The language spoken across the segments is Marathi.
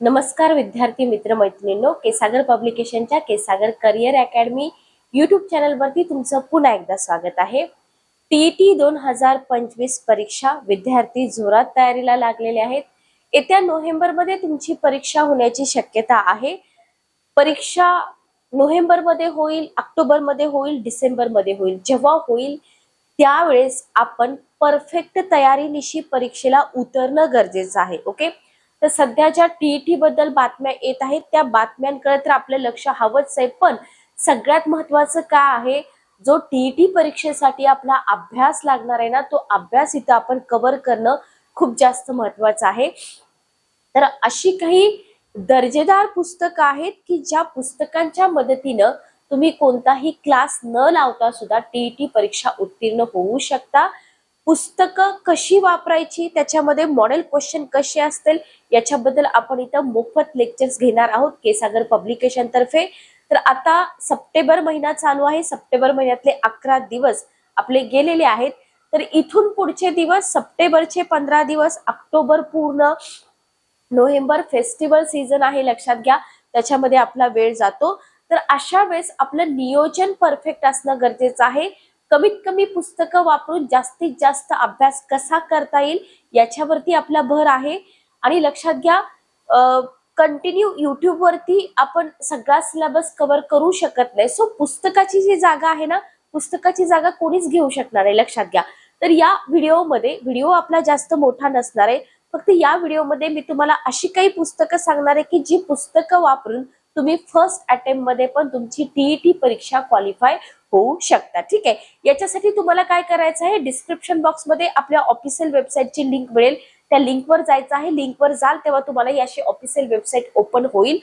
नमस्कार विद्यार्थी मित्र मैत्रिणींनो केसागर पब्लिकेशनच्या केसागर करिअर अकॅडमी युट्यूब चॅनलवरती तुमचं पुन्हा एकदा स्वागत आहे. टीईटी दोन हजार पंचवीस परीक्षा विद्यार्थी जोरात तयारीला लागलेले आहेत. येत्या नोव्हेंबरमध्ये तुमची परीक्षा होण्याची शक्यता आहे. परीक्षा नोव्हेंबरमध्ये होईल ऑक्टोबरमध्ये होईल डिसेंबरमध्ये होईल. जेव्हा होईल त्यावेळेस आपण परफेक्ट तयारीनिशी परीक्षेला उतरणं गरजेचं आहे ओके? तर सध्या ज्या टीईटी बद्दल बातम्या येत आहेत त्या बातम्यांकडे तर आपलं लक्ष हवंच आहे. पण सगळ्यात महत्वाचं काय आहे? जो टीईटी परीक्षेसाठी आपला अभ्यास लागणार आहे ना तो अभ्यास इथं आपण कव्हर करणं खूप जास्त महत्वाचं आहे. तर अशी काही दर्जेदार पुस्तकं आहेत की ज्या पुस्तकांच्या मदतीनं तुम्ही कोणताही क्लास न लावता सुद्धा टीईटी परीक्षा उत्तीर्ण होऊ शकता. पुस्तकं कशी वापरायची त्याच्यामध्ये मॉडेल क्वेश्चन कसे असतील याच्याबद्दल आपण इथं मोफत लेक्चर्स घेणार आहोत केसागर पब्लिकेशन तर्फे. तर आता सप्टेंबर महिना चालू आहे. सप्टेंबर महिन्यातले अकरा दिवस आपले गेलेले आहेत. तर इथून पुढचे दिवस सप्टेंबरचे पंधरा दिवस ऑक्टोबर पूर्ण नोव्हेंबर फेस्टिवल सीझन आहे लक्षात घ्या. त्याच्यामध्ये आपला वेळ जातो. तर अशा वेळेस आपलं नियोजन परफेक्ट असणं गरजेचं आहे. कमीत कमी पुस्तकं वापरून जास्तीत जास्त अभ्यास कसा करता येईल याच्यावरती आपला भर आहे. आणि लक्षात घ्या कंटिन्यू युट्यूबवरती आपण सगळा सिलेबस कव्हर करू शकत नाही. सो पुस्तकाची जी जागा आहे ना पुस्तकाची जागा कोणीच घेऊ शकणार आहे लक्षात घ्या. तर या व्हिडिओमध्ये व्हिडिओ आपला जास्त मोठा नसणार आहे. फक्त या व्हिडिओमध्ये मी तुम्हाला अशी काही पुस्तकं सांगणार आहे की जी पुस्तकं वापरून तुम्ही फर्स्ट अटेम्प्टमध्ये पण तुमची टीईटी परीक्षा क्वालिफाय होऊ शकता. ठीक आहे? याच्यासाठी तुम्हाला काय करायचं आहे? डिस्क्रिप्शन बॉक्समध्ये आपल्या ऑफिशियल वेबसाईटची लिंक मिळेल. त्या लिंकवर जायचं आहे. लिंकवर जाल तेव्हा तुम्हाला याशी ऑफिसियल ऑफिशियल वेबसाईट ओपन होईल.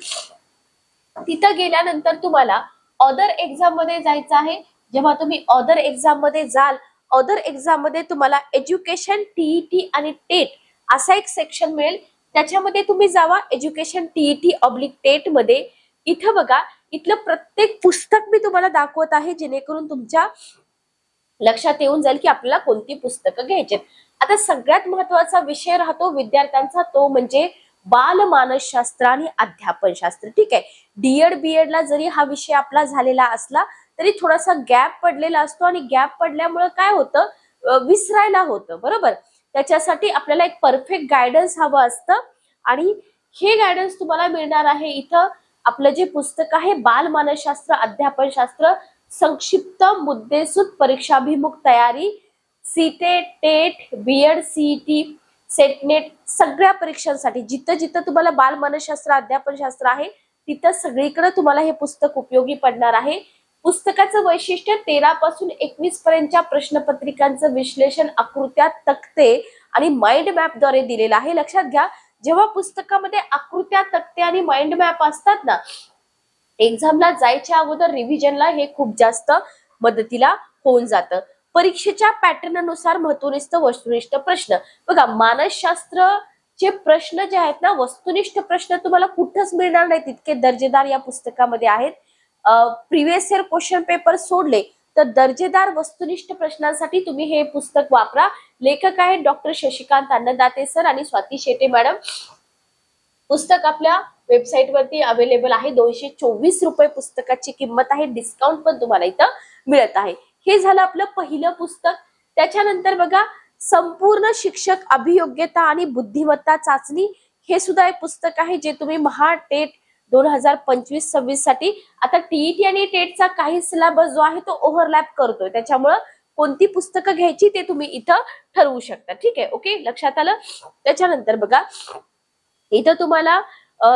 तिथं गेल्यानंतर तुम्हाला अदर एक्झाममध्ये जायचं आहे. जेव्हा तुम्ही अदर एक्झाममध्ये जाल अदर एक्झाममध्ये तुम्हाला एज्युकेशन टीईटी आणि टेट असा एक सेक्शन मिळेल. त्याच्यामध्ये तुम्ही जावा. एज्युकेशन टीईटी ऑब्लिक टेटमध्ये इथं बघा इथलं प्रत्येक पुस्तक मी तुम्हाला दाखवत आहे जेणेकरून तुमच्या लक्षात येऊन जाईल की आपल्याला कोणती पुस्तकं घ्यायची आता सगळ्यात महत्त्वाचा विषय राहतो विद्यार्थ्यांचा तो म्हणजे बालमानसशास्त्र आणि अध्यापनशास्त्र ठीक आहे? डीएड बीएड ला जरी हा विषय आपला झालेला असला तरी थोडासा गॅप पडलेला असतो आणि गॅप पडल्यामुळे काय होतं? विसरायला होतं बरोबर? त्याच्यासाठी आपल्याला एक परफेक्ट गायडन्स हवं असतं. आणि हे गायडन्स तुम्हाला मिळणार आहे इथं आपलं जे पुस्तक आहे बाल मानसशास्त्र अध्यापनशास्त्र संक्षिप्त मुद्देसूद परीक्षाभिमुख तयारी CTET TET BEd CET SET NET सगळ्या परीक्षांसाठी जिथं जिथं तुम्हाला बाल मानसशास्त्र अध्यापनशास्त्र आहे तिथं सगळीकडे तुम्हाला हे पुस्तक उपयोगी पडणार आहे. पुस्तकाचं वैशिष्ट्य तेरा पासून एकवीस पर्यंतच्या प्रश्नपत्रिकांचं विश्लेषण आकृत्या तक्ते आणि माइंड मॅपद्वारे दिलेलं आहे. लक्षात घ्या जेव्हा पुस्तकामध्ये आकृत्या तक्ते आणि माइंड मॅप असतात ना एक्झामला जायच्या अगोदर रिव्हिजनला हे खूप जास्त मदतीला होऊन जातं. परीक्षेच्या पॅटर्ननुसार महत्वनिष्ठ वस्तुनिष्ठ प्रश्न. बघा मानसशास्त्र चे प्रश्न जे आहेत ना वस्तुनिष्ठ प्रश्न तुम्हाला कुठंच मिळणार नाही तितके दर्जेदार या पुस्तकामध्ये आहेत. प्रिव्हियस इयर क्वेश्चन पेपर सोडले तर दर्जेदार वस्तुनिष्ठ प्रश्नांसाठी तुम्ही हे पुस्तक वापरा. लेखक आहेत डॉक्टर शशिकांत अन्नदाते सर आणि स्वाती शेटे मॅडम. पुस्तक आपल्या वेबसाईट वरती अवेलेबल आहे. दोनशे चोवीस रुपये पुस्तकाची किंमत आहे. डिस्काउंट पण तुम्हाला इथं मिळत आहे. हे झालं आपलं पहिलं पुस्तक. त्याच्यानंतर बघा संपूर्ण शिक्षक अभियोग्यता आणि बुद्धिमत्ता चाचणी हे सुद्धा एक पुस्तक आहे जे तुम्ही महा टेट दोन हजार पंचवीस सव्वीससाठी. आता टीईटी आणि टेटचा काही सिलेबस जो आहे तो ओव्हरलॅप करतोय. त्याच्यामुळं कोणती पुस्तकं घ्यायची ते तुम्ही इथं ठरवू शकता. ठीक आहे? ओके लक्षात आलं? त्याच्यानंतर बघा. इथं तुम्हाला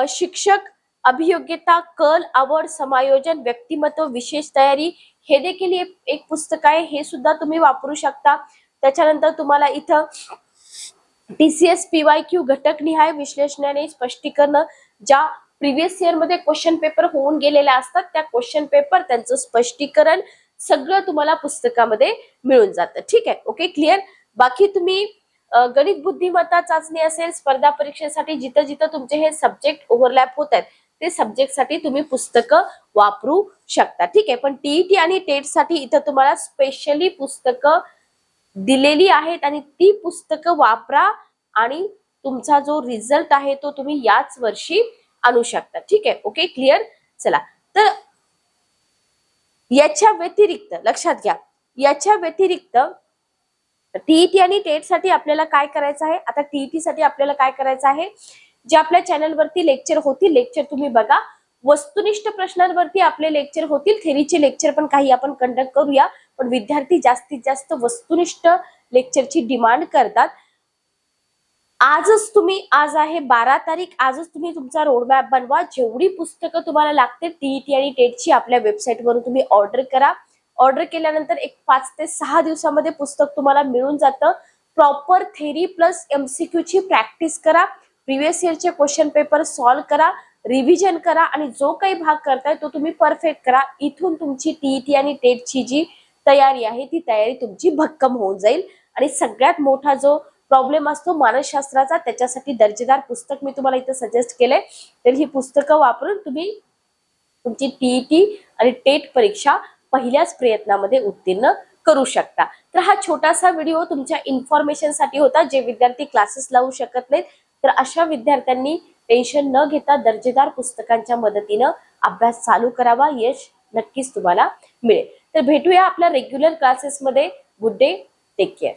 शिक्षक अभियोग्यता कल आवड समायोजन व्यक्तिमत्व विशेष तयारी हे देखील एक एक पुस्तक आहे. हे सुद्धा तुम्ही वापरू शकता. त्याच्यानंतर तुम्हाला इथं टीसीएस पीवाय क्यू घटक निहाय विश्लेषणाने स्पष्टीकरण ज्या प्रिव्हियस इयरमध्ये क्वेश्चन पेपर होऊन गेलेल्या असतात. त्या क्वेश्चन पेपर त्यांचं स्पष्टीकरण सगळं तुम्हाला पुस्तकामध्ये मिळून जातं. ठीक आहे? ओके क्लिअर बाकी तुम्ही गणित बुद्धिमत्ता चाचणी असेल स्पर्धा परीक्षेसाठी जिथं जिथं तुमचे हे सब्जेक्ट ओव्हरलॅप होत आहेत ते सब्जेक्टसाठी तुम्ही पुस्तकं वापरू शकता. ठीक आहे? पण टीईटी आणि टेटसाठी इथं तुम्हाला स्पेशली पुस्तकं दिलेली आहेत आणि ती पुस्तकं वापरा आणि तुमचा जो रिझल्ट आहे तो तुम्ही याच वर्षी आणू शकता. ठीक आहे? ओके क्लिअर चला. तर याच्या व्यतिरिक्त लक्षात घ्या याच्या व्यतिरिक्त टीईटी आणि टेटसाठी आपल्याला काय करायचं आहे? आता टीईटी साठी आपल्याला काय करायचं आहे? जे आपल्या चॅनलवरती लेक्चर होतील लेक्चर तुम्ही बघा. वस्तुनिष्ठ प्रश्नांवरती आपले लेक्चर होतील. थेरीचे लेक्चर पण काही आपण कंडक्ट करूया. पण विद्यार्थी जास्तीत जास्त वस्तुनिष्ठ लेक्चरची डिमांड करतात. आजच तुम्ही आज आहे बारा तारीख आजच तुम्ही तुमचा रोडमॅप बनवा. जेवढी पुस्तकं तुम्हाला लागते टीईटी आणि टेटची आपल्या वेबसाईटवरून तुम्ही ऑर्डर करा. ऑर्डर केल्यानंतर एक पाच ते सहा दिवसामध्ये पुस्तक तुम्हाला मिळून जातं. प्रॉपर थेरी प्लस एमसीक्यू ची प्रॅक्टिस करा. प्रिव्हियस इयरचे क्वेश्चन पेपर सॉल्व्ह करा. रिव्हिजन करा आणि जो काही भाग करताय तो तुम्ही परफेक्ट करा. इथून तुमची टीईटी आणि टेटची जी तयारी आहे ती तयारी तुमची भक्कम होऊन जाईल. आणि सगळ्यात मोठा जो प्रॉब्लेम असतो. मानसशास्त्राचा त्याच्यासाठी दर्जेदार पुस्तक मी तुम्हाला इथं सजेस्ट केलंय. तर ही पुस्तकं वापरून तुम्ही तुमची टीईटी आणि टेट परीक्षा पहिल्याच प्रयत्नामध्ये उत्तीर्ण करू शकता. तर हा छोटासा व्हिडिओ तुमच्या इन्फॉर्मेशनसाठी होता जे विद्यार्थी क्लासेस लावू शकत नाहीत. तर अशा विद्यार्थ्यांनी टेन्शन न घेता दर्जेदार पुस्तकांच्या मदतीनं अभ्यास चालू करावा. यश नक्कीच तुम्हाला मिळेल. तर भेटूया आपल्या रेग्युलर क्लासेसमध्ये गुड डे टेक केअर